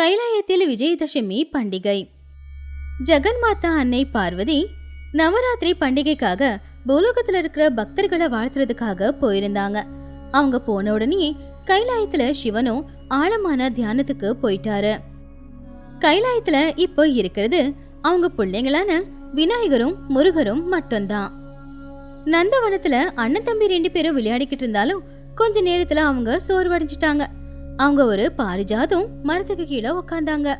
கைலாயத்தில் விஜயதசமி பண்டிகை. ஜெகன்மாதா அன்னை பார்வதி நவராத்திரி பண்டிகைக்காக பூலோகத்துல இருக்கிற பக்தர்களை வாழ்த்துறதுக்காக போயிருந்தாங்க. அவங்க போன உடனே கைலாயத்துல சிவனும் ஆழமான தியானத்துக்கு போயிட்டாரு. கைலாயத்துல இப்போ இருக்கிறது அவங்க பிள்ளைங்களான விநாயகரும் முருகரும் மட்டும்தான். நந்தவனத்துல அண்ணன் தம்பி ரெண்டு பேரும் விளையாடிக்கிட்டு இருந்தாலும் கொஞ்ச நேரத்துல அவங்க சோர்வடைஞ்சிட்டாங்க. அவங்க ஒரு பாரிஜாதம் மரத்துக்கு கீழே உக்காந்தாங்க.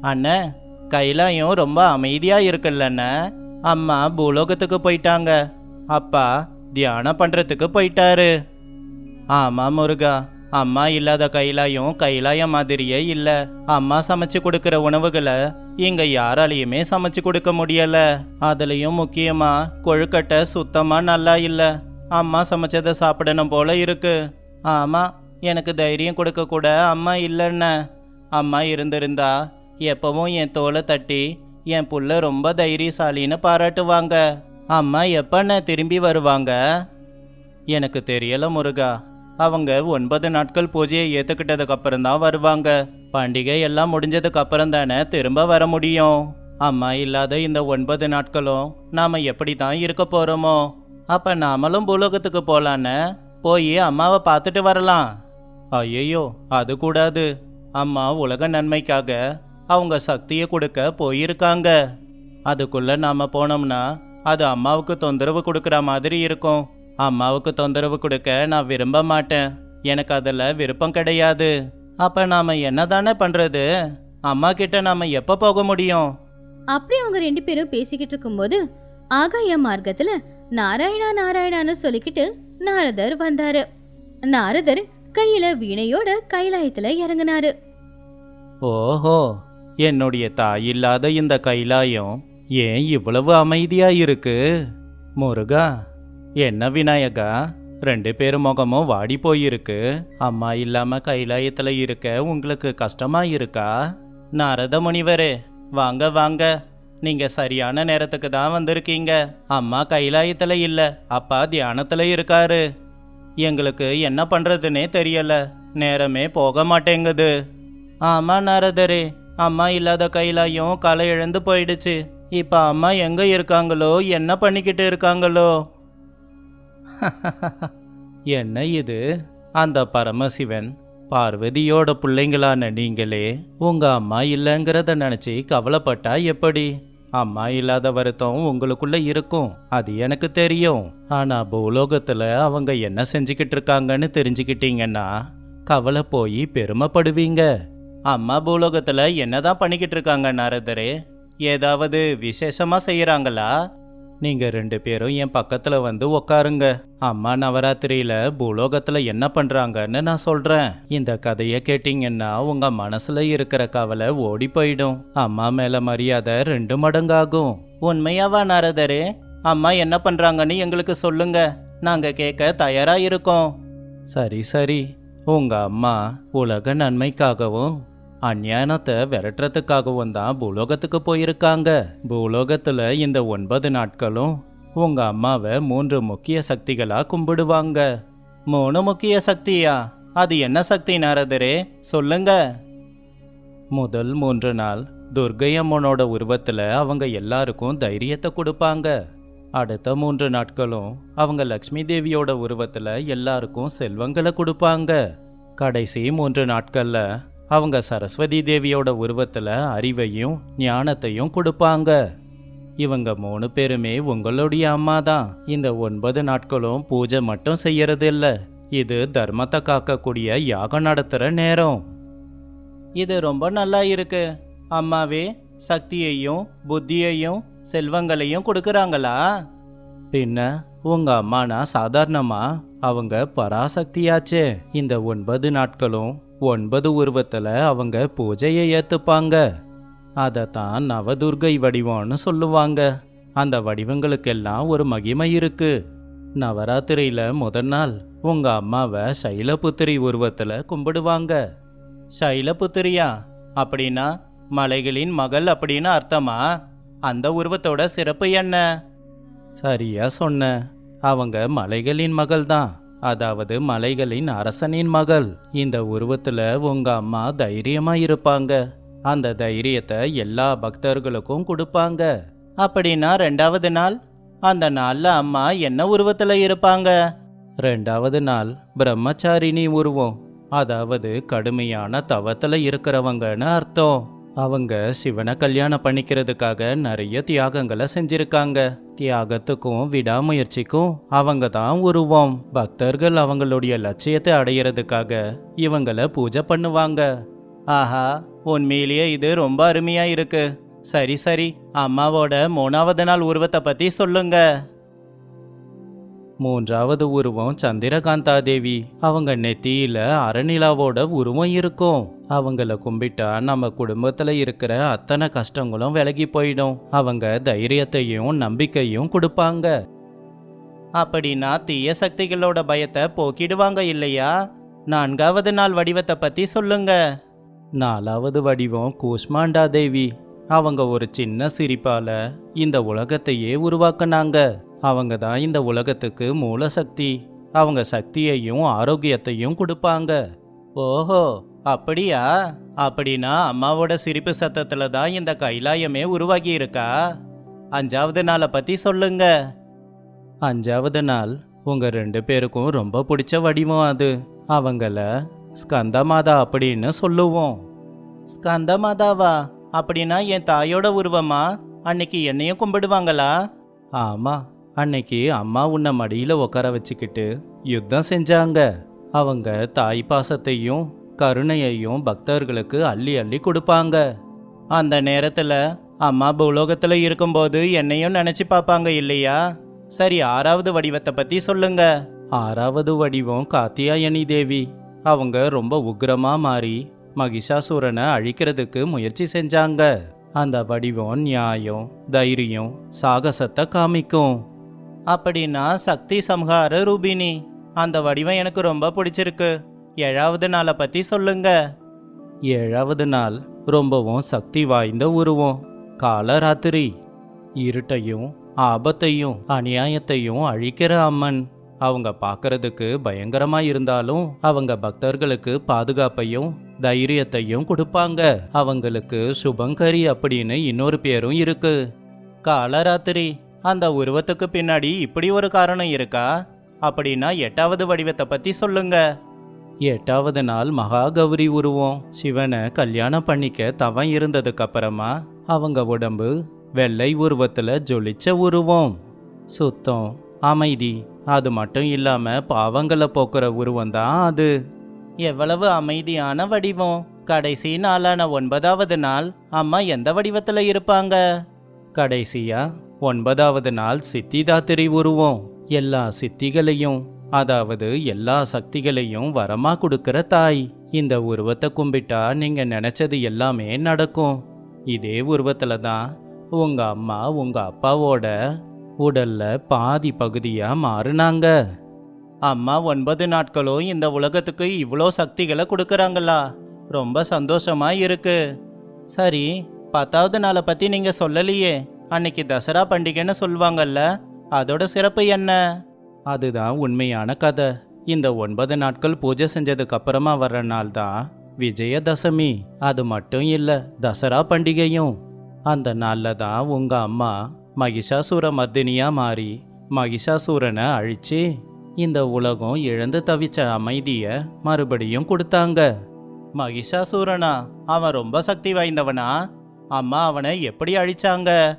அண்ணே கைலாயும் ரொம்ப அமைதியா இருக்குல்லண்ணே. அம்மா பூலோகத்துக்கு போயிட்டாங்க. அப்பா தியானம் பண்றதுக்கு போயிட்டாரு. ஆமா முருகா அம்மா இல்லாத கைலாயும் கைலாயம் மாதிரியே இல்ல. அம்மா சமைச்சு கொடுக்கிற உணவுகளை இங்க யாராலையுமே சமைச்சு கொடுக்க முடியல. அதுலயும் முக்கியமா கொழுக்கட்டை சுத்தமா நல்லா இல்ல. அம்மா சமைச்சதை சாப்பிடணும் போல இருக்கு. ஆமா எனக்கு தைரியம் கொடுக்க கூட அம்மா இல்லைன்ன. அம்மா இருந்திருந்தா எப்பவும் என் தோலை தட்டி என் புள்ள ரொம்ப தைரியசாலின்னு பாராட்டுவாங்க. அம்மா எப்பண்ண திரும்பி வருவாங்க? எனக்கு தெரியல முருகா. அவங்க ஒன்பது நாட்கள் பூஜையை ஏற்றுக்கிட்டதுக்கு அப்புறம் தான் வருவாங்க. பண்டிகை எல்லாம் முடிஞ்சதுக்கு அப்புறம் தானே திரும்ப வர முடியும். அம்மா இல்லாத இந்த ஒன்பது நாட்களும் நாம் எப்படி தான் இருக்க போகிறோமோ அப்போ நாமளும் பூலோகத்துக்கு போகலான்னு போய் அம்மாவை பார்த்துட்டு வரலாம். ஐயோ அது கூடாது. அம்மா உலக நன்மைக்காக அவங்க சக்தியை கொடுக்க போயிருக்காங்க. அதுக்குள்ளே நாம் போனோம்னா அது அம்மாவுக்கு தொந்தரவு கொடுக்குற மாதிரி இருக்கும். அம்மாவுக்கு தொந்தரவு கொடுக்க நான் விரும்ப மாட்டேன். எனக்கு அதில் விருப்பம் கிடையாது. அப்போ நாம் என்ன தானே பண்ணுறது அம்மா கிட்ட நாம் எப்போ போக முடியும்? அப்படி அவங்க ரெண்டு பேரும் பேசிக்கிட்டு இருக்கும்போது ஆகாய மார்க்கத்தில் நாராயணா நாராயணான்னு சொல்லிக்கிட்டு நாரதர் வந்தாரு. நாரதர் கையில வீணையோட கைலாயத்துல இறங்குனாரு. ஓஹோ என்னுடைய தாய் இல்லாத இந்த கைலாயம் ஏன் இவ்வளவு அமைதியா இருக்கு? முருகா என்ன விநாயகா? ரெண்டு பேரும் முகமும் வாடி போயிருக்கு. அம்மா இல்லாம கைலாயத்துல இருக்க உங்களுக்கு கஷ்டமா இருக்கா? நாரத முனிவரே வாங்க வாங்க. நீங்க சரியான நேரத்துக்கு தான் வந்திருக்கீங்க. அம்மா கைலாயத்துல இல்ல அப்பா தியானத்துல இருக்காரு. எங்களுக்கு என்ன பண்ணுறதுனே தெரியல. நேரமே போக மாட்டேங்குது. ஆமாம் நாரதரே அம்மா இல்லாத கையிலையும் களை இழந்து போயிடுச்சு. இப்போ அம்மா எங்கே இருக்காங்களோ என்ன பண்ணிக்கிட்டு இருக்காங்களோ? என்ன இது? அந்த பரமசிவன் பார்வதியோட பிள்ளைங்களான நீங்களே உங்கள் அம்மா இல்லைங்கிறத நினச்சி கவலைப்பட்டா எப்படி? அம்மா இல்லாத வருத்தம் உங்களுக்குள்ள இருக்கும். அது எனக்கு தெரியும். ஆனா பூலோகத்துல அவங்க என்ன செஞ்சுக்கிட்டு இருக்காங்கன்னு தெரிஞ்சுக்கிட்டீங்கன்னா கவலை போய் பெருமைப்படுவீங்க. அம்மா பூலோகத்துல என்னதான் பண்ணிக்கிட்டு இருக்காங்க நாரதரே? ஏதாவது விசேஷமா செய்யறாங்களா நீங்க ரெண்டு பேரும் என் பக்கத்துல வந்து உக்காருங்க. அம்மா நவராத்திரியில பூலோகத்துல என்ன பண்றாங்கன்னு நான் சொல்றேன். இந்த கதையை கேட்டீங்கன்னா உங்க மனசுல இருக்கிற கவலை ஓடி போயிடும். அம்மா மேல மரியாதை ரெண்டு மடங்காகும். உண்மையாவா நாரதரே. அம்மா என்ன பண்றாங்கன்னு எங்களுக்கு சொல்லுங்க. நாங்க கேட்க தயாரா இருக்கோம். சரி சரி. உங்க அம்மா உலக நன்மைக்காகவும் அஞ்ஞானத்தை விரட்டுறதுக்காகவும் தான் பூலோகத்துக்கு போயிருக்காங்க. பூலோகத்துல இந்த ஒன்பது நாட்களும் உங்க அம்மாவை மூன்று முக்கிய சக்திகளா கும்பிடுவாங்க. மூணு முக்கிய சக்தியா? அது என்ன சக்தி நாரதரே? சொல்லுங்க. முதல் மூன்று நாள் துர்கையம்மனோட உருவத்துல அவங்க எல்லாருக்கும் தைரியத்தை கொடுப்பாங்க. அடுத்த மூன்று நாட்களும் அவங்க லக்ஷ்மி தேவியோட உருவத்துல எல்லாருக்கும் செல்வங்களை கொடுப்பாங்க. கடைசி மூன்று நாட்களில் அவங்க சரஸ்வதி தேவியோட உருவத்தில் அறிவையும் ஞானத்தையும் கொடுப்பாங்க. இவங்க மூணு பேருமே உங்களுடைய அம்மா தான். இந்த ஒன்பது நாட்களும் பூஜை மட்டும் செய்யறது இல்லை இது தர்மத்தை காக்கக்கூடிய யாகம் நடத்துகிற நேரம். இது ரொம்ப நல்லா இருக்கு. அம்மாவே சக்தியையும் புத்தியையும் செல்வங்களையும் கொடுக்குறாங்களா? பின்ன உங்க அம்மானா சாதாரணமா? அவங்க பராசக்தியாச்சே. இந்த ஒன்பது நாட்களும் ஒன்பது உருவத்தில் அவங்க பூஜையை ஏத்துப்பாங்க. அதைத்தான் நவதுர்கை வடிவம்னு சொல்லுவாங்க. அந்த வடிவங்களுக்கெல்லாம் ஒரு மகிமை இருக்கு. நவராத்திரியில் முதல் நாள் உங்கள் அம்மாவை சைலபுத்திரி உருவத்தில் கும்பிடுவாங்க. சைலபுத்திரியா? அப்படின்னா மலைகளின் மகள் அப்படின்னு அர்த்தமா? அந்த உருவத்தோட சிறப்பு என்ன? சரியா சொன்ன. அவங்க மலைகளின் மகள் தான் அதாவது மலைகளின் அரசனின் மகள். இந்த உருவத்தில் உங்கள் அம்மா தைரியமாக இருப்பாங்க. அந்த தைரியத்தை எல்லா பக்தர்களுக்கும் கொடுப்பாங்க. அப்படின்னா ரெண்டாவது நாள் அந்த நாளில் அம்மா என்ன உருவத்தில் இருப்பாங்க? ரெண்டாவது நாள் பிரம்மச்சாரிணி உருவம். அதாவது கடுமையான தவத்தில் இருக்கிறவங்கன்னு அர்த்தம். அவங்க சிவனை கல்யாணம் பண்ணிக்கிறதுக்காக நிறைய தியாகங்களை செஞ்சிருக்காங்க. தியாகத்துக்கும் விடாமுயற்சிக்கும் அவங்க தான் உருவம். பக்தர்கள் அவங்களுடைய லட்சியத்தை அடையிறதுக்காக இவங்கள பூஜை பண்ணுவாங்க. ஆஹா உண்மையிலேயே இது ரொம்ப அருமையா இருக்கு. சரி சரி அம்மாவோட மூணாவது நாள் உருவத்தை பத்தி சொல்லுங்க. மூன்றாவது உருவம் சந்திரகாந்தா தேவி அவங்க நெத்தியில அரணிலாவோட உருவம் இருக்கும். அவங்கள கும்பிட்டா நம்ம குடும்பத்துல இருக்கிற அத்தனை கஷ்டங்களும் விலகி போயிடும். அவங்க தைரியத்தையும் நம்பிக்கையும் கொடுப்பாங்க. அப்படின்னா தீய சக்திகளோட பயத்தை போக்கிடுவாங்க இல்லையா? நான்காவது நாள் வடிவத்தை பத்தி சொல்லுங்க. நாலாவது வடிவம் கூஷ்மாண்டா தேவி. அவங்க ஒரு சின்ன சிரிப்பால இந்த உலகத்தையே உருவாக்குனாங்க. அவங்க தான் இந்த உலகத்துக்கு மூல சக்தி அவங்க சக்தியையும் ஆரோக்கியத்தையும் கொடுப்பாங்க. ஓஹோ! அப்படியா? அப்படின்னா அம்மாவோட சிரிப்பு சத்தத்துல தான் இந்த கைலாயமே உருவாகி இருக்கா அஞ்சாவது நாளை பத்தி சொல்லுங்க. அஞ்சாவது நாள் உங்க ரெண்டு பேருக்கும் ரொம்ப பிடிச்ச வடிவம் அது. அவங்கள ஸ்கந்தமாதா அப்படின்னு சொல்லுவோம். ஸ்கந்தமாதாவா அப்படின்னா என் தாயோட உருவமா? அன்னைக்கு என்னையும் கும்பிடுவாங்களா? ஆமா அன்னைக்கு அம்மா உன்னை மடியில உட்கார வச்சுக்கிட்டு யுத்தம் செஞ்சாங்க. அவங்க தாய் பாசத்தையும் கருணையையும் பக்தர்களுக்கு அள்ளி அள்ளி கொடுப்பாங்க. அந்த நேரத்தில் அம்மா பூலோகத்தில் இருக்கும்போது என்னையும் நினச்சி பார்ப்பாங்க இல்லையா? சரி ஆறாவது வடிவத்தை பற்றி சொல்லுங்க. ஆறாவது வடிவம் காத்தியாயனி தேவி. அவங்க ரொம்ப உக்ரமாக மாறி மகிஷாசுரனை அழிக்கிறதுக்கு முயற்சி செஞ்சாங்க. அந்த வடிவம் நியாயம் தைரியம் சாகசத்தை காமிக்கும். அப்படின்னா சக்தி சம்ஹார ரூபினி. அந்த வடிவம் எனக்கு ரொம்ப பிடிச்சிருக்கு. ஏழாவது நாளை பற்றி சொல்லுங்க. ஏழாவது நாள் ரொம்பவும் சக்தி வாய்ந்த உருவம். காலராத்திரி இருட்டையும் ஆபத்தையும் அநியாயத்தையும் அழிக்கிற அம்மன். அவங்க பார்க்கறதுக்கு பயங்கரமா இருந்தாலும் அவங்க பக்தர்களுக்கு பாதுகாப்பையும் தைரியத்தையும் கொடுப்பாங்க. அவங்களுக்கு சுபங்கரி அப்படின்னு இன்னொரு பேரும் இருக்கு. காலராத்திரி அந்த உருவத்துக்கு பின்னாடி இப்படி ஒரு காரணம் இருக்கா? அப்படின்னா எட்டாவது வடிவத்தை பத்தி சொல்லுங்க. எட்டாவது நாள் மகாகௌரி உருவம். சிவனை கல்யாணம் பண்ணிக்க தவம் இருந்ததுக்கு அப்புறமா அவங்க உடம்பு வெள்ளை உருவத்துல ஜொலிச்ச உருவம். சுத்தம் அமைதி. அது மட்டும் இல்லாம பாவங்களை போக்குற உருவம் தான் அது. எவ்வளவு அமைதியான வடிவம். கடைசி நாளான ஒன்பதாவது நாள் அம்மா எந்த வடிவத்துல இருப்பாங்க? கடைசியா ஒன்பதாவது நாள் சித்திதாத்திரி உருவம். எல்லா சித்திகளையும் அதாவது எல்லா சக்திகளையும் வரமா கொடுக்கிற தாய். இந்த உருவத்தை கும்பிட்டா நீங்க நினைச்சது எல்லாமே நடக்கும். இதே உருவத்துல தான் உங்க அம்மா உங்க அப்பாவோட உடல்ல பாதி பகுதியா மாறுனாங்க. அம்மா ஒன்பது நாட்களும் இந்த உலகத்துக்கு இவ்வளோ சக்திகளை கொடுக்குறாங்களா? ரொம்ப சந்தோஷமா இருக்கு. சரி பத்தாவது நாளை பத்தி நீங்க சொல்லலையே. அன்னைக்கு தசரா பண்டிகைன்னு சொல்லுவாங்கல்ல அதோட சிறப்பு என்ன? அதுதான் உண்மையான கதை. இந்த ஒன்பது நாட்கள் பூஜை செஞ்சதுக்கு அப்புறமா வர்ற நாள் தான் விஜயதசமி. அது மட்டும் இல்லை தசரா பண்டிகையும். அந்த நாளில் தான் உங்கள் அம்மா மகிஷாசுர மர்தினியாக மாறி மகிஷாசுரனை அழித்து இந்த உலகம் இழந்து தவிச்ச அமைதியை மறுபடியும் கொடுத்தாங்க. மகிஷாசூரனா? அவன் ரொம்ப சக்தி வாய்ந்தவனா? அம்மா அவனை எப்படி அழிச்சாங்க?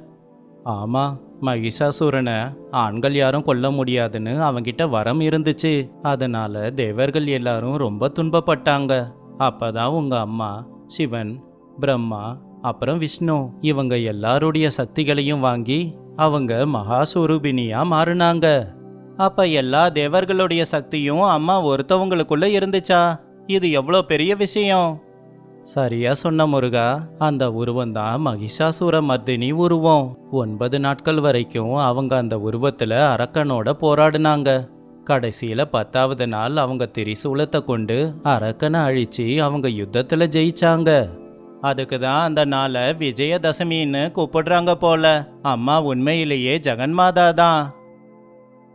ஆமாம் மகிஷாசூரனை ஆண்கள் யாரும் கொல்ல முடியாதுன்னு அவங்கிட்ட வரம் இருந்துச்சு. அதனால தேவர்கள் எல்லாரும் ரொம்ப துன்பப்பட்டாங்க. அப்பதான் உங்க அம்மா சிவன் பிரம்மா அப்புறம் விஷ்ணு இவங்க எல்லாருடைய சக்திகளையும் வாங்கி அவங்க மகாஸ்வரூபினியா மாறினாங்க. அப்ப எல்லா தேவர்களுடைய சக்தியும் அம்மா ஒருத்தவங்களுக்குள்ள இருந்துச்சா? இது எவ்வளோ பெரிய விஷயம்? சரியா சொன்ன முருகா. அந்த உருவம் தான் மகிஷாசுர மர்தினி உருவம். ஒன்பது நாட்கள் வரைக்கும் அவங்க அந்த உருவத்துல அரக்கனோட போராடினாங்க. கடைசியில பத்தாவது நாள் அவங்க திரிசூலத்தை கொண்டு அரக்கனை அழிச்சு அவங்க யுத்தத்துல ஜெயிச்சாங்க. அதுக்கு தான் அந்த நாளை விஜயதசமின்னு கூப்பிடுறாங்க போல. அம்மா உண்மையிலேயே ஜெகன்மாதா தான்.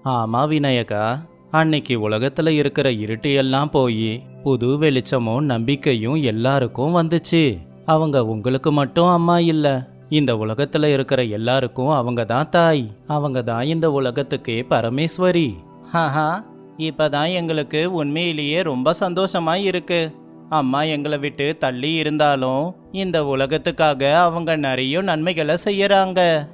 ஆமா விநாயகா. அன்னைக்கு உலகத்துல இருக்கிற இருட்டு எல்லாம் போய் புது வெளிச்சமும் நம்பிக்கையும் எல்லாருக்கும் வந்துச்சு. அவங்க உங்களுக்கு மட்டும் அம்மா இல்ல. இந்த உலகத்துல இருக்கிற எல்லாருக்கும் அவங்க தான் தாய். அவங்க தான் இந்த உலகத்துக்கே பரமேஸ்வரி. ஹஹா இப்பதான் எங்களுக்கு உண்மையிலேயே ரொம்ப சந்தோஷமா இருக்கு. அம்மா எங்களை விட்டு தள்ளி இருந்தாலும் இந்த உலகத்துக்காக அவங்க நிறைய நன்மைகளை செய்யறாங்க.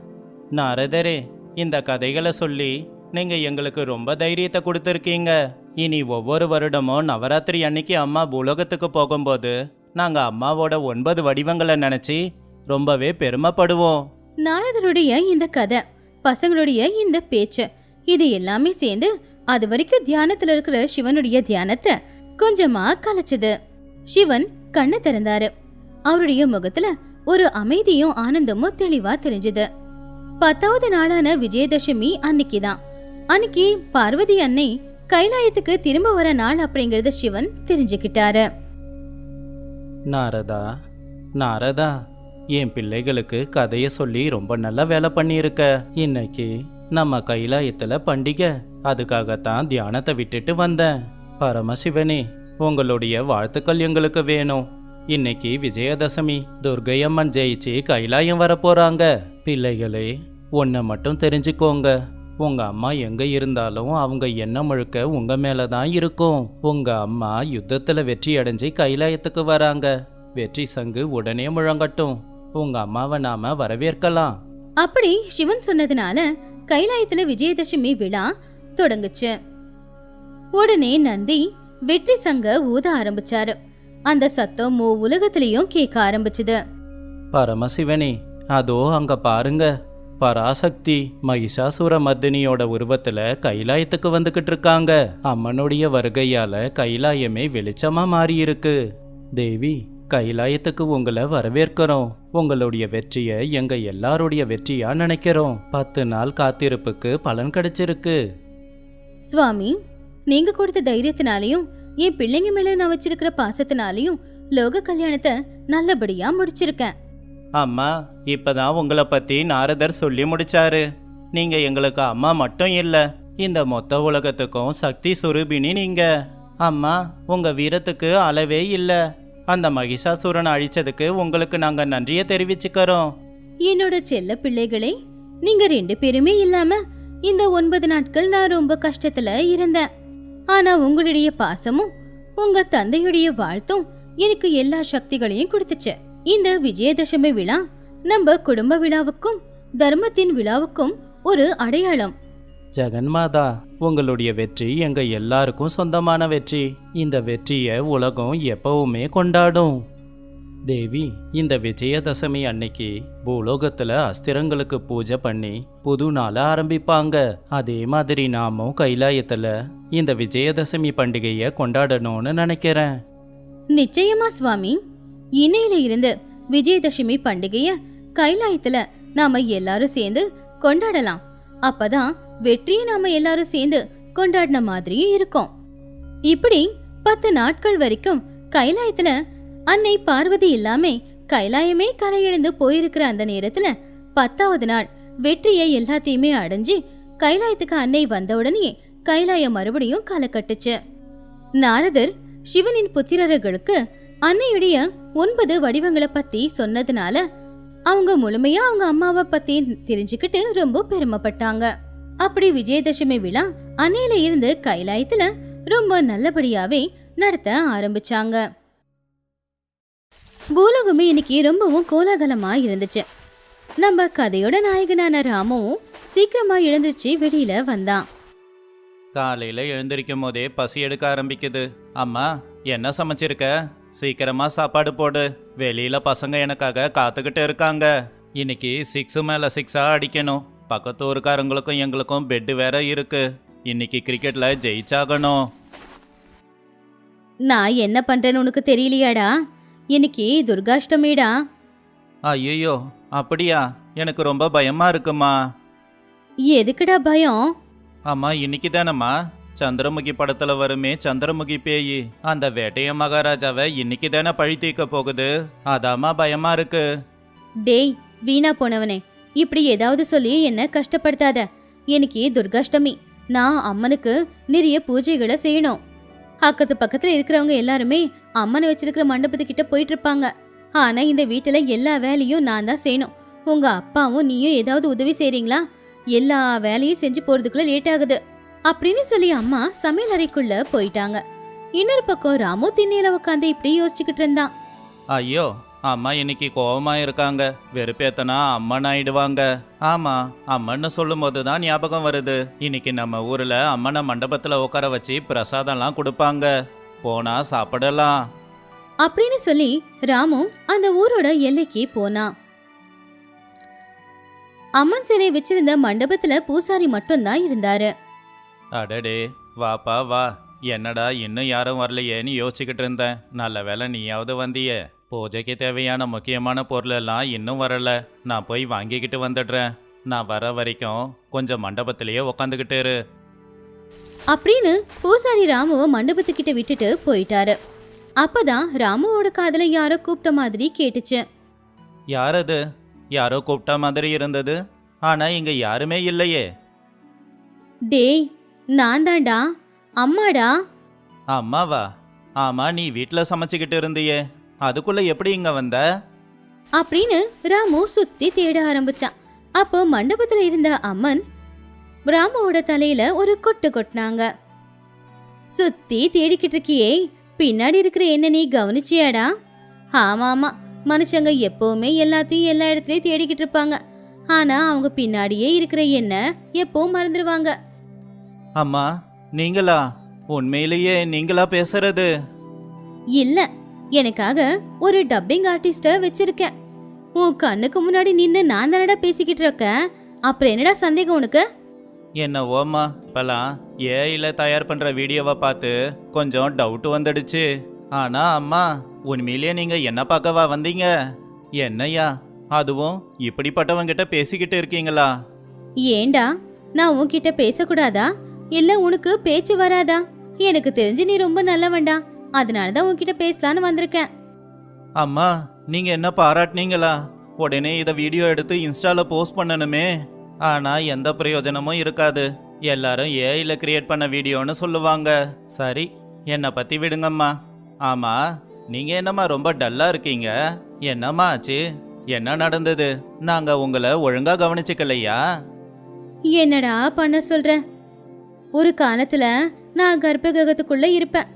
நாரதரே இந்த கதைகளை சொல்லி நீங்கள் எங்களுக்கு ரொம்ப தைரியத்தை கொடுத்துருக்கீங்க. இனி ஒவ்வொரு வருடமும் நவராத்திரி அன்னைக்கு அம்மா பூலோகத்துக்கு போகும்போது நாங்கள் அம்மாவோட ஒன்பது வடிவங்களை நினச்சி ரொம்பவே பெருமைப்படுவோம். நாரதருடைய இந்த கதை பசங்களுடைய இந்த பேச்சு இது எல்லாமே சேர்ந்து அது வரைக்கும் தியானத்துல இருக்கிற சிவனுடைய தியானத்தை கொஞ்சமா கலைச்சது. சிவன் கண்ணை திறந்தாரு. அவருடைய முகத்துல ஒரு அமைதியும் ஆனந்தமும் தெளிவா தெரிஞ்சது. பத்தாவது நாளான விஜயதசமி அன்னைக்கு தான் அன்னைக்கு பார்வதி அன்னை கைலாயத்துக்கு திரும்ப வர நாள் அப்படிங்கறத சிவன் தெரிஞ்சுக்கிட்டாரு. நாரதா நாரதா என் பிள்ளைகளுக்கு கதையை சொல்லி ரொம்ப நல்லா வேலை பண்ணியிருக்க. இன்னைக்கு நம்ம கைலாயத்துல பண்டிகை அதுக்காகத்தான் தியானத்தை விட்டுட்டு வந்தேன். பரமசிவனே உங்களுடைய வாழ்த்துக்கள் எங்களுக்கு வேணும். இன்னைக்கு விஜயதசமி துர்கையம்மன் ஜெயிச்சு கைலாயம் வர பிள்ளைகளே ஒன்றை மட்டும் தெரிஞ்சுக்கோங்க. உங்க அம்மா எங்க இருந்தாலும் அவங்க எண்ணம் முழுக்க உங்க மேல தான் இருக்கும். உங்க அம்மா யுத்தத்துல வெற்றி அடைஞ்சு கைலாயத்துக்கு வராங்க. வெற்றி சங்கு உடனே முழங்கட்டும். உங்க அம்மாவை நாம வரவேற்கலாம். அப்படி சிவன் சொன்னதுனால கைலாயத்துல விஜயதசமி விழா தொடங்குச்சு. உடனே நந்தி வெற்றி சங்க ஊத ஆரம்பிச்சாரு. அந்த சத்தம் மூ உலகத்திலையும் கேட்க ஆரம்பிச்சுது. பரமசிவனே அதோ அங்க பாருங்க. பராசக்தி மகிஷாசுர மர்தினியோட உருவத்துல கைலாயத்துக்கு வந்துகிட்டு இருக்காங்க. அம்மனுடைய வருகையால கைலாயமே வெளிச்சமா மாறியிருக்கு. தேவி கைலாயத்துக்கு உங்களை வரவேற்கிறோம். உங்களுடைய வெற்றியை எங்க எல்லாருடைய வெற்றியா நினைக்கிறோம். பத்து நாள் காத்திருப்புக்கு பலன் கிடைச்சிருக்கு. சுவாமி நீங்க கொடுத்த தைரியத்தினாலையும் என் பிள்ளைங்க மேல நான் வச்சிருக்கிற பாசத்தினாலையும் லோக கல்யாணத்தை நல்லபடியா முடிச்சிருக்கேன். அம்மா இப்பதான் உங்களை பற்றி நாரதர் சொல்லி முடிச்சாரு. நீங்கள் எங்களுக்கு அம்மா மட்டும் இல்லை இந்த மொத்த உலகத்துக்கும் சக்தி சுரூபினி நீங்கள் அம்மா உங்கள் வீரத்துக்கு அளவே இல்லை. அந்த மகிஷாசுரனை அழிச்சதுக்கு உங்களுக்கு நாங்கள் நன்றியை தெரிவிச்சுக்கிறோம். என்னோட செல்ல பிள்ளைகளே நீங்க ரெண்டு பேருமே இல்லாம இந்த ஒன்பது நாட்கள் நான் ரொம்ப கஷ்டத்துல இருந்தேன். ஆனா உங்களுடைய பாசமும் உங்க தந்தையுடைய வாழ்த்தும் எனக்கு எல்லா சக்திகளையும் கொடுத்துச்சு. இந்த விஜயதசமி விழா நம்ம குடும்ப விழாவுக்கும் தர்மத்தின் விழாவுக்கும் ஒரு அடையாளம். ஜெகன்மாதா உங்களுடைய வெற்றி எங்க எல்லாருக்கும் சொந்தமான வெற்றி. இந்த வெற்றியை உலகம் எப்பவுமே கொண்டாடும். தேவி இந்த விஜயதசமி அன்னைக்கு பூலோகத்துல அஸ்திரங்களுக்கு பூஜை பண்ணி புது நாளை ஆரம்பிப்பாங்க. அதே மாதிரி நாமும் கைலாயத்துல இந்த விஜயதசமி பண்டிகையை கொண்டாடணும்னு நினைக்கிறேன். நிச்சயமா சுவாமி. இன்னையில இருந்து விஜயதசமி பண்டிகைய கைலாயத்துல நாம எல்லாரும் சேர்ந்து கொண்டாடலாம். அப்பதான் வெற்றியை நாம எல்லாரும் சேர்ந்து கொண்டாடின மாதிரியே இருக்கும். இப்படி பத்து நாட்கள் வரைக்கும் கைலாயத்துல அன்னை பார்வதி இல்லாம கைலாயமே கலையெழுந்து போயிருக்கிற அந்த நேரத்துல பத்தாவது நாள் வெற்றியை எல்லாத்தையுமே அடைஞ்சு கைலாயத்துக்கு அன்னை வந்த கைலாயம் மறுபடியும் களை கட்டுச்சு நாரதர் சிவனின் புத்திரர்களுக்கு அன்னையுடைய ஒன்பது வடிவங்களை பத்தி சொன்னதுனால அவங்க முழுமையா அவங்க அம்மாவை பத்தி தெரிஞ்சுக்கிட்டு ரொம்ப பெருமைப்பட்டாங்க. அப்படி விஜயதசமி விழா அன்னையில இருந்து கைலாயத்துல ரொம்ப நல்லபடியாவே நடத்த ஆரம்பிச்சாங்க. பூலோகமே இன்னைக்கு ரொம்பவும் கோலாகலமா இருந்துச்சு. நம்ம கதையோட நாயகனான ராமும் சீக்கிரமா எழுந்துருச்சு வெளியில வந்தான். காலையில எழுந்திருக்கும் போதே பசி எடுக்க ஆரம்பிக்குது. அம்மா என்ன சமைச்சிருக்க? சீக்கிரமா சாப்பாடு போடு. வெளியில பசங்க எனக்காக காத்துக்கிட்டு இருக்காங்க. இன்னைக்கு சிக்ஸு மேல சிக்ஸா அடிக்கணும். பக்கத்து ஊருக்காரங்களுக்கும் எங்களுக்கும் பெட்டு வேற இருக்கு. இன்னைக்கு கிரிக்கெட்ல ஜெயிச்சாகணும். நான் என்ன பண்றேன்னு உனக்கு தெரியலையாடா? இன்னைக்கு துர்காஷ்டமிடா. ஐயோ அப்படியா? எனக்கு ரொம்ப பயமா இருக்குமா? எதுக்குடா பயம்? அம்மா இன்னைக்கு தானம்மா சந்திரமுகி படத்துல வருமே சந்திரமுகி பேயி. அந்த வேட்டைய மகாராஜாவை இன்னைக்கு தானே பழி தீக்க போகுது? அதாம்மா பயமா இருக்கு. டேய் வீணா போனவனே இப்படி ஏதாவது சொல்லி என்ன கஷ்டப்படுத்தாத. எனக்கு துர்காஷ்டமி? நான் அம்மனுக்கு நிறைய பூஜைகளை செய்யணும். அக்கத்து பக்கத்துல இருக்கிறவங்க எல்லாருமே அம்மனை வச்சிருக்கிற மண்டபத்துக்கிட்ட போயிட்டு இருப்பாங்க ஆனா இந்த வீட்டுல எல்லா வேலையும் நான் தான் செய்யணும். உங்க அப்பாவும் நீயும் ஏதாவது உதவி செய்றீங்களா? எல்லா வேலையும் செஞ்சு போறதுக்குள்ள லேட் ஆகுது. அப்படின்னு சொல்லி அம்மா சமையல் அறைக்குள்ள போயிட்டாங்க. இன்னொரு பக்கம் ராமு திண்ணையில உட்காந்து இப்படி யோசிச்சுக்கிட்டு இருந்தான். ஐயோ அம்மா இன்னைக்கு கோவமா இருக்காங்க. வெறுப்பேத்தனா அம்மன் ஆயிடுவாங்க. ஆமா அம்மன்னு சொல்லும் போது தான் ஞாபகம் வருது. இன்னைக்கு நம்ம ஊர்ல அம்மனை மண்டபத்துல உட்கார வச்சு பிரசாதம்லாம் கொடுப்பாங்க. போனா சாப்பிடலாம். அப்படின்னு சொல்லி ராமு அந்த ஊரோட எல்லைக்கு போனான். அம்மன் சிலை வச்சிருந்த மண்டபத்துல பூசாரி மட்டும்தான் இருந்தாரு. அடடே வாப்பா வா. என்னடா இன்னும் யாரும் வரலையேன்னு யோசிச்சுக்கிட்டு இருந்தேன் நல்ல வேளை நீயாவது வந்தியே. பூஜைக்கு தேவையான முக்கியமான பொருளெல்லாம் இன்னும் வரல. நான் போய் வாங்கிக்கிட்டு வந்துடுறேன். நான் வர வரைக்கும் கொஞ்சம் மண்டபத்திலேயே உக்காந்துக்கிட்டு இரு. அப்படின்னு பூசாரி ராமுவ மண்டபத்துக்கிட்ட விட்டுட்டு போயிட்டாரு. அப்பதான் ராமுவோட காதுல யாரோ கூப்பிட்ட மாதிரி கேட்டுச்சு. யார் அது யாரோ கூப்பிட்ட மாதிரி இருந்தது. ஆனா இங்க யாருமே இல்லையே. டேய் நான் தான்டா அம்மாடா. அம்மாவா? ஆமா நீ வீட்டில் சமைச்சுக்கிட்டு இருந்தியே. அதுக்குள்ள எப்படி இங்க வந்த? அப்படின்னு ராமு சுத்தி தேட ஆரம்பிச்சான். அப்போ மண்டபத்துல இருந்த அம்மன் ராமுவோட தலையில ஒரு கொட்டு கொட்டினாங்க. சுத்தி தேடிக்கிட்டு இருக்கியே. பின்னாடி இருக்கிற என்ன நீ கவனிச்சியாடா? ஆமா ஆமா. மனுஷங்க எப்பவுமே எல்லாத்தையும் எல்லா இடத்துலயும் தேடிக்கிட்டு இருப்பாங்க. ஆனா அவங்க பின்னாடியே இருக்கிற என்ன எப்பவும் மறந்துடுவாங்க அம்மா நீங்களா? உண்மையிலேயே நீங்களா பேசுறது? இல்ல எனக்காக ஒரு டப்பிங் ஆர்டிஸ்ட வச்சிருக்கேன். உன் கண்ணுக்கு முன்னாடி நின்னு நான் தானடா பேசிக்கிட்டு இருக்கேன். அப்புறம் என்னடா சந்தேகம் உனக்கு? என்ன ஓமா இப்பெல்லாம் ஏஐல தயார் பண்ற வீடியோவை பார்த்து கொஞ்சம் டவுட் வந்துடுச்சு. ஆனா அம்மா உண்மையிலேயே நீங்க என்ன பார்க்கவா வந்தீங்க? என்னய்யா அதுவும் இப்படிப்பட்டவங்கிட்ட பேசிக்கிட்டு இருக்கீங்களா? ஏண்டா நான் உன்கிட்ட பேசக்கூடாதா? இல்ல உனக்கு பேச்சு வராதா? எனக்கு தெரிஞ்சு நீ ரொம்ப நல்லவன்டா. அதனால தான் உன்கிட்ட பேசலான்னு வந்திருக்கேன். அம்மா நீங்க என்ன பாராட்டுனீங்களா? உடனே இதை வீடியோ எடுத்து இன்ஸ்டால போஸ்ட் பண்ணணுமே. ஆனா எந்த பிரயோஜனமும் இருக்காது. எல்லாரும் ஏஐல கிரியேட் பண்ண வீடியோன்னு சொல்லுவாங்க. சரி என்னை பத்தி விடுங்கம்மா. ஆமா நீங்க என்னம்மா ரொம்ப டல்லா இருக்கீங்க? என்னம்மா ஆச்சு? என்ன நடந்தது? நாங்க உங்களை ஒழுங்கா கவனிச்சுக்கலையா? என்னடா பண்ண சொல்ற? ஒரு காலத்துல நான் கர்ப்ப கிரகத்துக்குள்ள இருப்பேன்.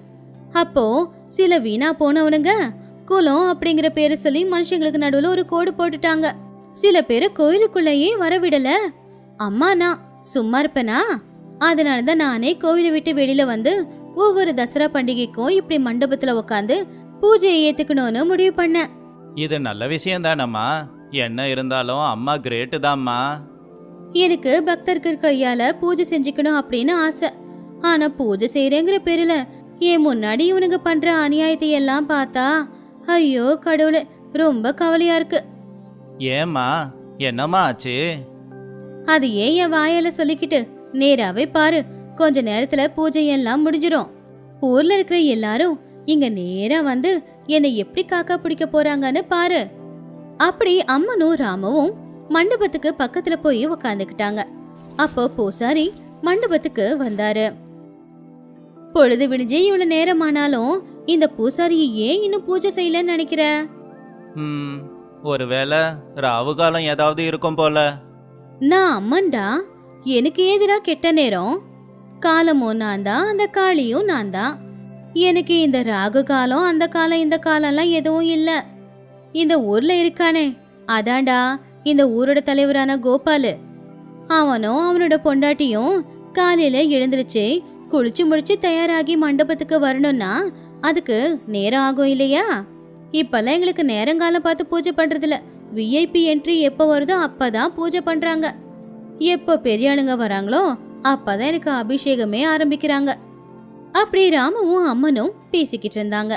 அப்போ சில வீணா போனவனுங்க குலம் அப்படிங்கிற பேரை சொல்லி மனுஷங்களுக்கு நடுவுல ஒரு கோடு போட்டுட்டாங்க. சில பேர் கோயிலுக்குள்ளேயே வரவிடல. அம்மா நான் சும்மா இருப்பேனா? அதனால தான் நானே கோவிலை விட்டு வெளியில வந்து ஒவ்வொரு தசரா பண்டிகைக்கும் இப்படி மண்டபத்துல உட்காந்து பூஜையை ஏத்துக்கணும்னு முடிவு பண்ணேன். இது நல்ல விஷயம் தானம்மா என்ன இருந்தாலும் அம்மா கிரேட்டு தான்மா எனக்கு பக்தர்கள் கையால பூஜை செஞ்சுக்கணும் அப்படின்னு ஆசை. ஆனா பூஜை செய்யறேங்கிற பேருல என் முன்னாடி இவனுங்க பண்ற அநியாயத்தை எல்லாம் பார்த்தா ஐயோ கடவுளே ரொம்ப கவலையா இருக்கு. ஏம்மா என்னம்மா ஆச்சு? அது ஏன் என் வாயால சொல்லிக்கிட்டு நேராவே பாரு கொஞ்ச நேரத்துல பூஜை எல்லாம் முடிஞ்சிரும். ஊர்ல இருக்கிற எல்லாரும் இங்க நேரா வந்து என்னை எப்படி காக்கா பிடிக்க போறாங்கன்னு பாரு. அப்படி அம்மனும் ராமவும் மண்டபத்துக்கு பக்கத்துல போய் உக்காந்துக்கிட்டாங்க. அப்போ பூசாரி மண்டபத்துக்கு வந்தாரு. பொழுது விடிஞ்சே இவ்வளவு நேரம் ஆனாலும் இந்த பூசாரி ஏன் இன்னும் பூஜை செய்யலன்னு நினைக்கிற? ம் ஒருவேளை ராவு காலம் ஏதாவது இருக்கும் போல. நான் அம்மன்டா எனக்கு ஏதிரா கெட்ட நேரம்? காலமும் நான் தான் அந்த காளியும் நான் தான். எனக்கு இந்த ராகு காலம் அந்த காலம் இந்த காலம்லாம் எதுவும் இல்ல. இந்த ஊர்ல இருக்கானே அதான்டா இந்த ஊரோட தலைவரான கோபாலு. அவனும் அவனோட பொண்டாட்டியும் காலையில எழுந்திருச்சு குளிச்சு முடிச்சு தயாராகி மண்டபத்துக்கு வரணும்னா அதுக்கு நேரம் ஆகும் இல்லையா? இப்பெல்லாம் எங்களுக்கு நேரங்காலம் பார்த்து பூஜை பண்றதில்ல. விஐபி என்ட்ரி எப்போ வருதோ அப்பதான் பூஜை பண்றாங்க. எப்போ பெரிய ஆளுங்க வராங்களோ அப்பதான் எனக்கு அபிஷேகமே ஆரம்பிக்கிறாங்க. அப்படி ராமுவும் அம்மனும் பேசிக்கிட்டு இருந்தாங்க.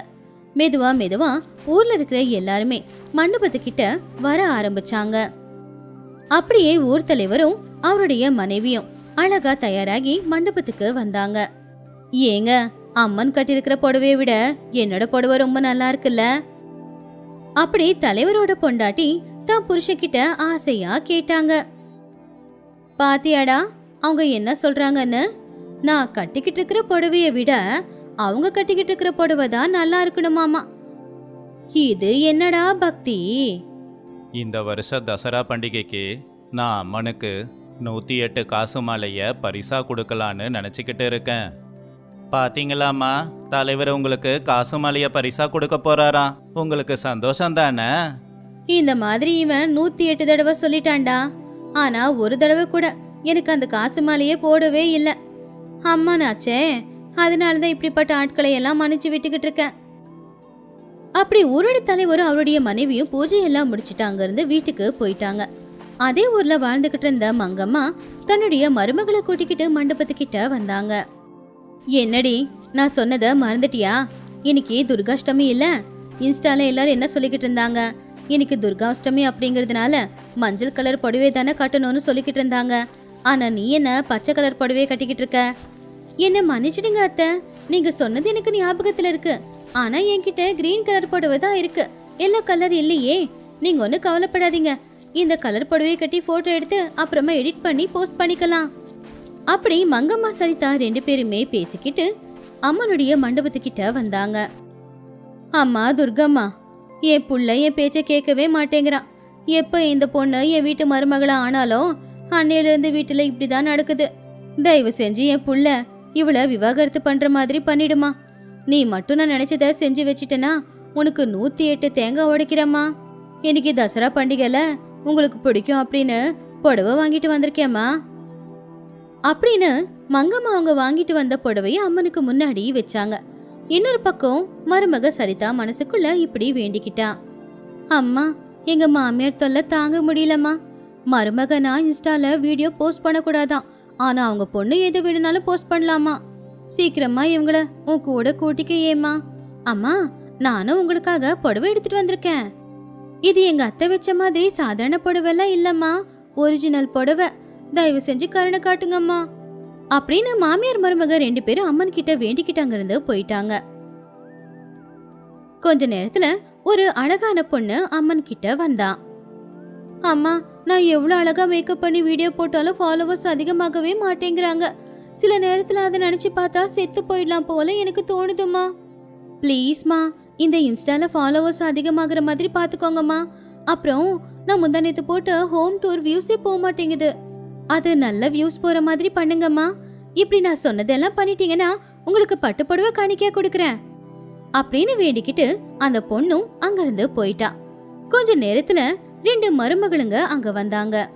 மெதுவா மெதுவா ஊர்ல இருக்கிற எல்லாருமே மண்டபத்துக்கிட்ட வர ஆரம்பிச்சாங்க. அப்படியே ஊர் தலைவரும் அவருடைய மனைவியும் அழகா தயாராகி மண்டபத்துக்கு வந்தாங்க. ஏங்க அம்மன் கட்டியிருக்கிற புடவையை விட என்னோட புடவை ரொம்ப நல்லா இருக்குல்ல? அப்படி தலைவரோட பொண்டாட்டி தான் புருஷன்கிட்ட ஆசையா கேட்டாங்க. பாத்தியாடா அவங்க என்ன சொல்றாங்கன்னு? நான் கட்டிக்கிட்டு இருக்கிற புடவைய விட அவங்க கட்டிக்கிட்டு இருக்கிற புடவை தான் நல்லா இருக்கணுமாமா இது என்னடா பக்தி? இந்த வருஷ தசரா பண்டிகைக்கு நான் அம்மனுக்கு நூற்றி எட்டு காசு மாலையை பரிசா கொடுக்கலான்னு நினச்சிக்கிட்டு இருக்கேன். பாத்தீங்களாம்மா? தலைவர் உங்களுக்கு காசு மாலையை பரிசா கொடுக்க போறாராம். உங்களுக்கு சந்தோஷம் தானே? இந்த மாதிரி இவன் நூத்தி எட்டு தடவை சொல்லிட்டான்டா. ஆனா ஒரு தடவை கூட எனக்கு அந்த காசு மாலையே போடவே இல்ல. அம்மா நாச்சே அதனாலதான் இப்படிப்பட்ட ஆட்களை எல்லாம் மன்னிச்சு விட்டுக்கிட்டு இருக்கேன். அப்படி ஊரோட தலைவரும் அவருடைய மனைவியும் பூஜையெல்லாம் முடிச்சுட்டு அங்கிருந்து வீட்டுக்கு போயிட்டாங்க. அதே ஊர்ல வாழ்ந்துகிட்டு இருந்த மங்கம்மா தன்னுடைய மருமகளை கூட்டிக்கிட்டு மண்டபத்துக்கிட்ட வந்தாங்க. என்னடி நான் சொன்னதை மறந்துட்டியா? இன்னைக்கு துர்காஷ்டமி இல்ல? இன்ஸ்டால எல்லாரும் என்ன சொல்லிக்கிட்டு இருந்தாங்க? இன்னைக்கு துர்காஷ்டமி அப்படிங்கறதுனால மஞ்சள் கலர் புடவை தானே கட்டணும்னு சொல்லிக்கிட்டு இருந்தாங்க. ஆனா நீ என்ன பச்சை கலர் புடவையை கட்டிக்கிட்டு இருக்க? என்ன மன்னிச்சிடுங்க அத்தை. நீங்க சொன்னது எனக்கு ஞாபகத்துல இருக்கு. ஆனா என்கிட்ட கிரீன் கலர் புடவை தான் இருக்கு. எல்லோ கலர் இல்லையே. நீங்க ஒன்றும் கவலைப்படாதீங்க. இந்த கலர் புடவையை கட்டி போட்டோ எடுத்து அப்புறமா எடிட் பண்ணி போஸ்ட் பண்ணிக்கலாம். அப்படி மங்கம்மா சரிதா ரெண்டு பேருமே பேசிக்கிட்டு அம்மனுடைய மண்டபத்துக்கிட்ட வந்தாங்க. அம்மா துர்கம்மா என் புள்ள என் பேச்சை கேட்கவே மாட்டேங்கிறான். எப்போ இந்த பொண்ணு என் வீட்டு மருமகளை ஆனாலும் அன்னையிலேருந்து வீட்டில் இப்படி தான் நடக்குது. தயவு செஞ்சு என் புள்ள இவளை விவாகரத்து பண்ணுற மாதிரி பண்ணிடுமா. நீ மட்டும் நான் நினைச்சத செஞ்சு வச்சிட்டனா? உனக்கு நூத்தி எட்டு தேங்காய் உடைக்கிறம்மா. இன்னைக்கு தசரா பண்டிகைல உங்களுக்கு பிடிக்கும் அப்படின்னு புடவை வாங்கிட்டு வந்திருக்கேம்மா. அப்படின்னு மங்கம்மா அவங்க வாங்கிட்டு வந்த புடவைய அம்மனுக்கு முன்னாடி வச்சாங்க. இன்னொரு பக்கம் மருமக சரிதா மனசுக்குள்ள இப்படி வேண்டிக்கிட்டா. அம்மா எங்க மாமியார் தொல்லை தாங்க முடியலம்மா. மருமக நான் இன்ஸ்டால வீடியோ போஸ்ட் பண்ணக்கூடாதான். ஆனா அவங்க பொண்ணு எது வேணும்னாலும் போஸ்ட் பண்ணலாமா? சீக்கிரமா இவங்கள உன் கூட கூட்டிக்க ஏமா அம்மா நானும் உங்களுக்காக புடவை எடுத்துட்டு வந்திருக்கேன். இது எங்க அத்தை வச்ச மாதிரி சாதாரண புடவைலாம் இல்லம்மா. ஒரிஜினல் புடவை. தயவு செஞ்சு கருணை காட்டுங்கம்மா. அப்படின்னு மாமியார் மருமக ரெண்டு பேரும் அம்மன் கிட்ட வேண்டிக்கிட்டு அங்கிருந்து போயிட்டாங்க. கொஞ்ச நேரத்துல ஒரு அழகான பொண்ணு அம்மன் கிட்ட வந்தா. அம்மா நான் எவ்வளவு அழகா மேக்கப் பண்ணி வீடியோ போட்டாலும் ஃபாலோவர்ஸ் அதிகமாகவே மாட்டேங்கிறாங்க. சில நேரத்துல அதை நினைச்சு பார்த்தா செத்து போயிடலாம் போல எனக்கு தோணுதும்மா. ப்ளீஸ்மா இந்த இன்ஸ்டால ஃபாலோவர்ஸ் அதிகமாகிற மாதிரி பார்த்துக்கோங்கம்மா. அப்புறம் நான் முந்தா நேத்து போட்ட ஹோம் டூர் வியூஸே போக மாட்டேங்குது. அது நல்ல வியூஸ் போற மாதிரி பண்ணுங்கம்மா. இப்படி நான் சொன்னதெல்லாம் பண்ணிட்டீங்கன்னா உங்களுக்கு பட்டு புடவை கொடுக்குறேன். அப்படின்னு வேண்டிக்கிட்டு அந்த பொண்ணும் அங்கிருந்து போயிட்டா. கொஞ்ச நேரத்துல ரெண்டு மருமகளுங்க அங்க வந்தாங்க.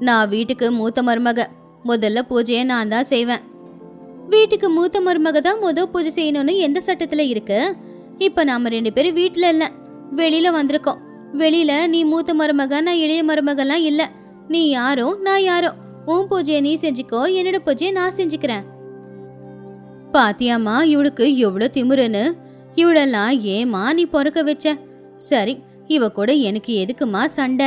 நான் வீட்டுக்கு மூத்த மருமக முதல்ல பூஜையை நான் தான் செய்வேன். வீட்டுக்கு மூத்த மருமக தான் முத பூஜை செய்யணும்னு எந்த சட்டத்துல இருக்கு? இப்ப நாம ரெண்டு பேரும் வீட்டுல இல்ல. வெளியில வந்திருக்கோம். வெளியில நீ மூத்த மருமக நான் இளைய மருமகலாம் இல்ல. நீ யாரோ நான் யாரோ. உன் பூஜையை நீ செஞ்சுக்கோ என்னோட பூஜையை நான் செஞ்சுக்கிறேன். பாத்தியாமா இவளுக்கு எவ்வளோ திமிருன்னு. இவளெல்லாம் ஏமா நீ பிறக்க வச்ச? சரி இவ கூட எனக்கு எதுக்குமா சண்டை?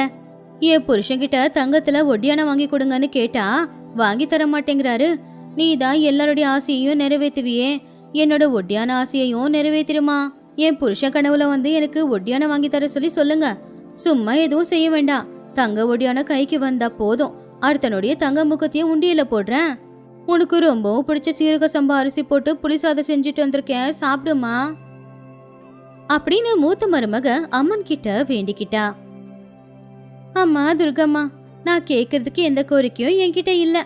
என் புருஷன்கிட்ட தங்கத்துல ஒட்டியான வாங்கி கொடுங்கன்னு கேட்டா வாங்கி தர மாட்டேங்கிறாரு நீ தான் எல்லாருடைய ஆசையையும் நிறைவேத்துவியே. என்னோட ஒட்டியான ஆசையையும் நிறைவேத்திருமா என் புருஷன் கனவுல வந்து எனக்கு ஒட்டியானம் வாங்கி தர சொல்லி சொல்லுங்க. சும்மா எதுவும் செய்ய வேண்டாம் தங்க ஒடியான கைக்கு வந்தா போதும். அடுத்தனுடைய தங்க முகத்தையும் உண்டியல போடுறேன். உனக்கு ரொம்பவும் பிடிச்ச சீரக சம்பா அரிசி போட்டு புளி சாதம் செஞ்சுட்டு வந்திருக்கேன். சாப்பிடுமா? அப்படின்னு மூத்த மருமக அம்மன் கிட்ட வேண்டிக்கிட்டா. அம்மா துர்கம்மா நான் கேட்கறதுக்கு எந்த கோரிக்கையும் என்கிட்ட இல்ல.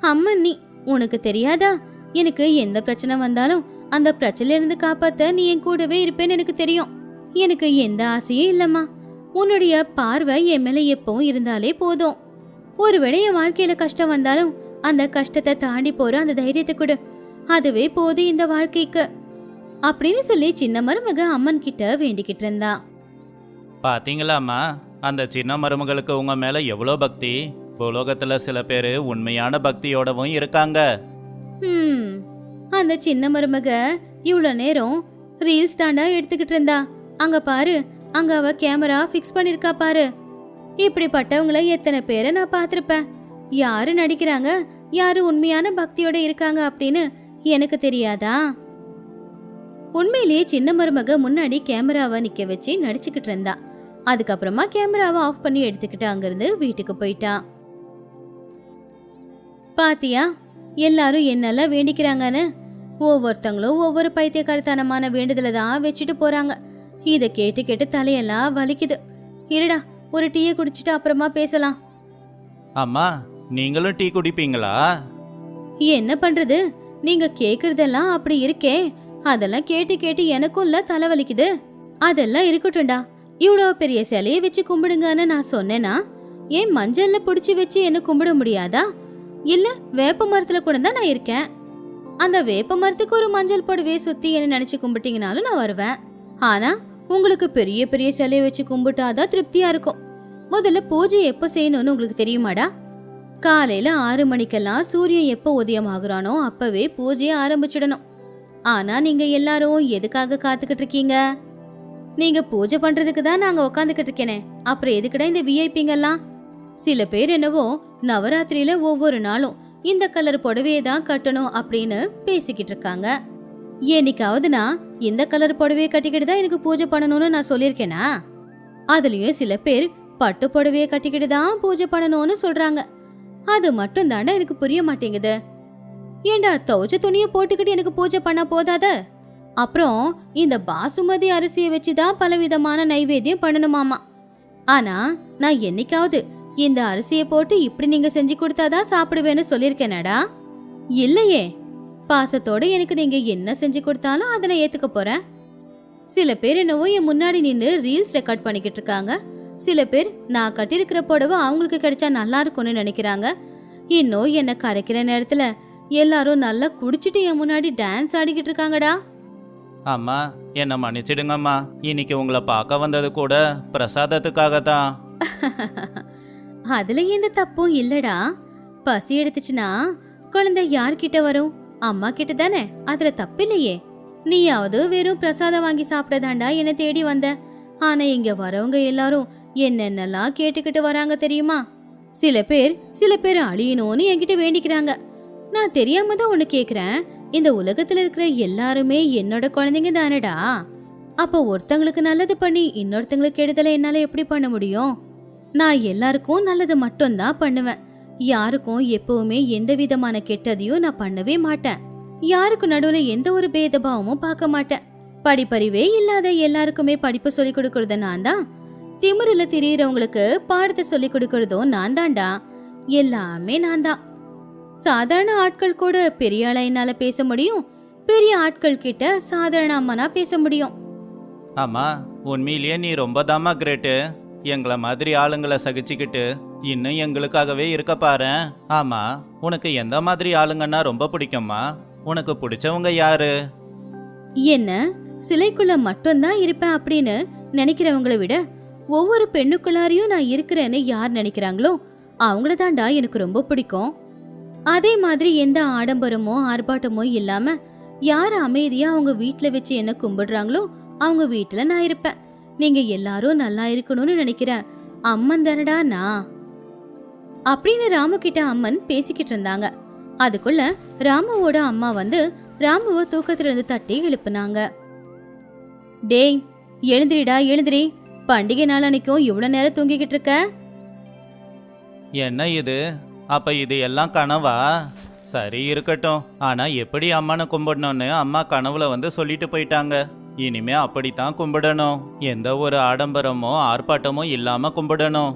அம்மன் நீ உனக்கு தெரியாதா? எனக்கு எந்த பிரச்சனை வந்தாலும் அந்த பிரச்சனையில இருந்து காப்பாத்த நீ என் கூடவே இருப்பேன்னு எனக்கு தெரியும். எனக்கு எந்த ஆசையும் இல்லம்மா. உன்னுடைய பார்வை என் மேல எப்பவும் இருந்தாலே போதும். ஒருவேளை என் வாழ்க்கையில கஷ்டம் வந்தாலும் அந்த கஷ்டத்தை தாண்டி போற அந்த தைரியத்தை கொடு. அதுவே போதும் இந்த வாழ்க்கைக்கு. அப்படின்னு சொல்லி சின்ன மருமக அம்மன் கிட்ட வேண்டிக்கிட்டு இருந்தா. பாத்தீங்களாமா அந்த சின்ன மருமகளுக்கு உங்க மேல எவ்வளோ பக்தி? உலோகத்துல சில பேர் உண்மையான பக்தியோடவும் இருக்காங்க. ஹம், அந்த சின்ன மருமக இவ்வளோ நேரம் ரீல்ஸ் தாண்டா எடுத்துக்கிட்டு இருந்தா. அங்க பாரு அங்க அவ கேமரா ஃபிக்ஸ் பண்ணிருக்கா பாரு. இப்படிப்பட்டவங்கள எத்தனை பேரை நான் பார்த்துருப்பேன். யாரு நடிக்கிறாங்க யாரு உண்மையான பக்தியோட இருக்காங்க அப்படின்னு எனக்கு தெரியாதா? உண்மையிலேயே சின்ன மருமக முன்னாடி கேமராவை நிக்க வச்சு நடிச்சுக்கிட்டு இருந்தா. அதுக்கப்புறமா கேமராவை ஆஃப் பண்ணி எடுத்துக்கிட்டு அங்கிருந்து வீட்டுக்கு போயிட்டா. பாத்தியா எல்லாரும் என்னெல்லாம் வேண்டிக்கிறாங்கன்னு? ஒவ்வொருத்தங்களும் ஒவ்வொரு பைத்தியக்காரத்தனமான வேண்டுதலை தான் வச்சுட்டு போறாங்க. இத கேட்டு கேட்டு தலையெல்லாம் வலிக்குது. இருடா ஒரு டீயை குடிச்சிட்டு அப்புறமா பேசலாம். அம்மா நீங்களும் டீ குடிப்பீங்களா? என்ன பண்றது? நீங்க கேக்குறதெல்லாம் அப்படி இருக்கே. அதெல்லாம் கேட்டு கேட்டு எனக்கும்ல தலை வலிக்குது. அதெல்லாம் இருக்கட்டும்டா. இவ்வளோ பெரிய சிலையை வச்சு கும்பிடுங்கன்னு நான் சொன்னேனா? ஏன் மஞ்சள்ல பிடிச்சி வச்சு என்ன கும்பிட முடியாதா? இல்ல வேப்ப மரத்துல கூட தான் நான் இருக்கேன். அந்த வேப்ப மரத்துக்கு ஒரு மஞ்சள் புடவையை சுத்தி என்ன நினைச்சு கும்பிட்டீங்கனாலும் நான் வருவேன். ஆனா உங்களுக்கு பெரிய பெரிய சிலையை வச்சு கும்பிட்டாதான் திருப்தியா இருக்கும். முதல்ல பூஜை எப்போ செய்யணும்னு உங்களுக்கு தெரியுமாடா? காலையில ஆறு மணிக்கெல்லாம் சூரியன் எப்போ உதயம் ஆகுறானோ அப்பவே பூஜையை ஆரம்பிச்சிடணும். ஆனா நீங்க எல்லாரும் எதுக்காக காத்துக்கிட்டு இருக்கீங்க? நீங்க பூஜை பண்றதுக்கு தான் நாங்க உட்காந்துக்கிட்டு இருக்கேனே. அப்புறம் எதுக்குடா இந்த விஐபிங்கெல்லாம் சில பேர் என்னவோ நவராத்திரியில ஒவ்வொரு நாளும் இந்த கலர் புடவையை தான் கட்டணும் அப்படின்னு பேசிக்கிட்டு இருக்காங்க. என்னைக்காவது நான் இந்த கலர் புடவையை கட்டிக்கிட்டு தான் எனக்கு பூஜை பண்ணணும்னு நான் சொல்லியிருக்கேனா? அதுலயும் சில பேர் பட்டு புடவையை கட்டிக்கிட்டு தான் பூஜை பண்ணணும்னு சொல்றாங்க. அது மட்டும் தாண்டா எனக்கு புரிய மாட்டேங்குது. ஏண்டா துவைச்ச துணியை போட்டுக்கிட்டு எனக்கு பூஜை பண்ண போதாத? அப்புறம் இந்த பாசுமதி அரிசியை வச்சு தான் பலவிதமான நைவேத்தியம் பண்ணணுமாமா. ஆனா நான் என்னைக்காவது இந்த அரிசியை போட்டு இப்படி நீங்க செஞ்சு கொடுத்தாதான் சாப்பிடுவேன்னு சொல்லியிருக்கேனடா. இல்லையே. பாசத்தோட எனக்கு நீங்க என்ன செஞ்சு கொடுத்தாலும் அதை நான் ஏத்துக்க போறேன். சில பேர் என்னவோ என் முன்னாடி நின்று ரீல்ஸ் ரெக்கார்ட் பண்ணிக்கிட்டு இருக்காங்க. சில பேர் நான் கட்டியிருக்கிற புடவை அவங்களுக்கு கிடைச்சா நல்லா இருக்கும்னு நினைக்கிறாங்க. இன்னும் என்னை கரைக்கிற நேரத்துல எல்லாரும் நல்லா குடிச்சிட்டு என் முன்னாடி டான்ஸ் ஆடிக்கிட்டு இருக்காங்கடா. அம்மா என்னை மன்னிச்சிடுங்கம்மா. இன்னைக்கு உங்களை பார்க்க வந்தது கூட பிரசாதத்துக்காக தான் அதுல எந்த தப்பும் இல்லடா. பசி எடுத்துச்சுன்னா குழந்தை யார்கிட்ட வரும்? அம்மா கிட்ட தானே? அதுல தப்பில்லையே. நீயாவது வெறும் பிரசாதம் வாங்கி சாப்பிடதாண்டா என்ன தேடி வந்த? ஆனா இங்க வரவங்க எல்லாரும் என்னென்னலாம் கேட்டுக்கிட்டு வராங்க தெரியுமா? சில பேர் சில பேர் அழியணும்னு என்கிட்ட வேண்டிக்கிறாங்க. நான் தெரியாம தான் ஒன்று கேக்குறேன். இந்த உலகத்துல இருக்கிற எல்லாருமே என்னோட குழந்தைங்க தானடா. அப்போ ஒருத்தங்களுக்கு நல்லது பண்ணி இன்னொருத்தங்களுக்கு கெடுதலை என்னால எப்படி பண்ண முடியும்? நான் எல்லாருக்கும் நல்லது மட்டும்தான் பண்ணுவேன். யாருக்கும் எப்பவுமே எந்த விதமான கெட்டதையும் நான் பண்ணவே மாட்டேன். யாருக்கு நடுவுல எந்த ஒரு பேதபாவமும் பார்க்க மாட்டேன். படிப்பறிவே இல்லாத எல்லாருக்குமே படிப்பு சொல்லி கொடுக்கறது நான் தான். திமிருல திரியறவங்களுக்கு பாடத்தை சொல்லி கொடுக்கறதும் நான் தான்டா. எல்லாமே நான் தான். சாதாரண ஆட்கள் கூட பெரிய ஆளா என்னால பேச முடியும்? பெரிய ஆட்கள் கிட்ட சாதாரண அம்மனா பேச முடியும். அம்மா உண்மையிலேயே நீ ரொம்ப தாம்மா கிரேட்டு. எங்களை மாதிரி ஆளுங்களை சகிச்சுக்கிட்டு இன்னும் எங்களுக்காகவே இருக்க பாரு. ஆமா உனக்கு எந்த மாதிரி ஆளுங்கன்னா ரொம்ப பிடிக்கும்மா? உனக்கு பிடிச்சவங்க யாரு? என்ன? சிலைக்குள்ள மட்டும்தான் இருப்பேன் அப்படின்னு நினைக்கிறவங்கள விட ஒவ்வொரு பெண்ணுக்குள்ளாரையும் நான் இருக்கிறேன்னு யார் நினைக்கிறாங்களோ அவங்கள தான்டா எனக்கு ரொம்ப பிடிக்கும். அதே மாதிரி எந்த ஆடம்பரமோ ஆர்ப்பாட்டமோ இல்லாம யார் அமைதியா அவங்க வீட்டில் வச்சு என்ன கும்பிடுறாங்களோ அவங்க வீட்டில் நான் இருப்பேன். நீங்க எல்லாரும் நல்லா இருக்கணும்னு நினைக்கிறேன். அம்மன் தானடா நான். அப்படின்னு ராமு கிட்ட அம்மன் பேசிக்கிட்டு இருந்தாங்க. அதுக்குள்ள ராமுவோட அம்மா வந்து ராமுவை தூக்கத்துல இருந்து தட்டி எழுப்புனாங்க. டேய் எழுந்திரிடா எழுந்திரி. பண்டிகை நாள் அன்னைக்கும் இவ்வளவு நேரம் தூங்கிக்கிட்டு இருக்க? என்ன இது? அப்ப இது எல்லாம் கனவா? சரி இருக்கட்டும். ஆனா எப்படி அம்மனை கும்பிடணும்னு அம்மா கனவுல வந்து சொல்லிட்டு போயிட்டாங்க. இனிமே அப்படித்தான் கும்பிடணும். எந்த ஒரு ஆடம்பரமோ ஆர்ப்பாட்டமோ இல்லாம கும்பிடணும்.